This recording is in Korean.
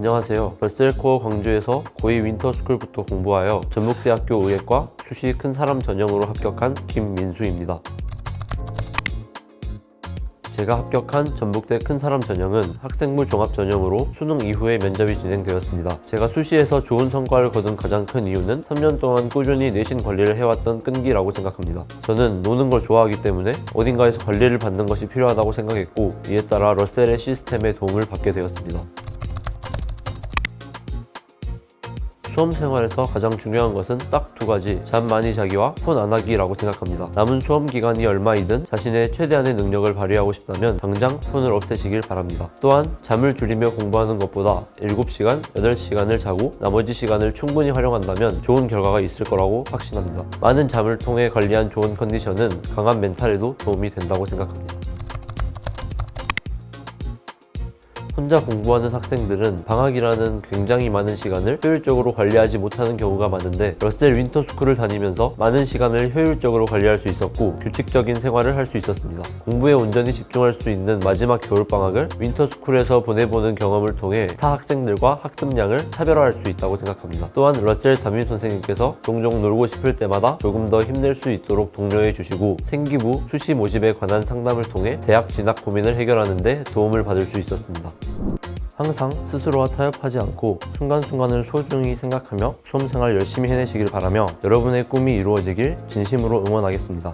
안녕하세요. 벌셀코어 광주에서 고2 윈터스쿨부터 공부하여 전북대학교 의예과 수시 큰 사람 전형으로 합격한 김민수입니다. 제가 합격한 전북대 큰 사람 전형은 학생부 종합 전형으로 수능 이후에 면접이 진행되었습니다. 제가 수시에서 좋은 성과를 거둔 가장 큰 이유는 3년 동안 꾸준히 내신 관리를 해왔던 끈기라고 생각합니다. 저는 노는 걸 좋아하기 때문에 어딘가에서 관리를 받는 것이 필요하다고 생각했고 이에 따라 러셀의 시스템의 도움을 받게 되었습니다. 수험 생활에서 가장 중요한 것은 딱 두 가지 잠 많이 자기와 폰 안 하기라고 생각합니다. 남은 수험 기간이 얼마이든 자신의 최대한의 능력을 발휘하고 싶다면 당장 폰을 없애시길 바랍니다. 또한 잠을 줄이며 공부하는 것보다 7시간, 8시간을 자고 나머지 시간을 충분히 활용한다면 좋은 결과가 있을 거라고 확신합니다. 많은 잠을 통해 관리한 좋은 컨디션은 강한 멘탈에도 도움이 된다고 생각합니다. 혼자 공부하는 학생들은 방학이라는 굉장히 많은 시간을 효율적으로 관리하지 못하는 경우가 많은데 러셀 윈터스쿨을 다니면서 많은 시간을 효율적으로 관리할 수 있었고 규칙적인 생활을 할 수 있었습니다. 공부에 온전히 집중할 수 있는 마지막 겨울방학을 윈터스쿨에서 보내보는 경험을 통해 타 학생들과 학습량을 차별화할 수 있다고 생각합니다. 또한 러셀 담임 선생님께서 종종 놀고 싶을 때마다 조금 더 힘낼 수 있도록 독려해 주시고 생기부, 수시 모집에 관한 상담을 통해 대학 진학 고민을 해결하는 데 도움을 받을 수 있었습니다. 항상 스스로와 타협하지 않고 순간순간을 소중히 생각하며 수험생활 열심히 해내시길 바라며 여러분의 꿈이 이루어지길 진심으로 응원하겠습니다.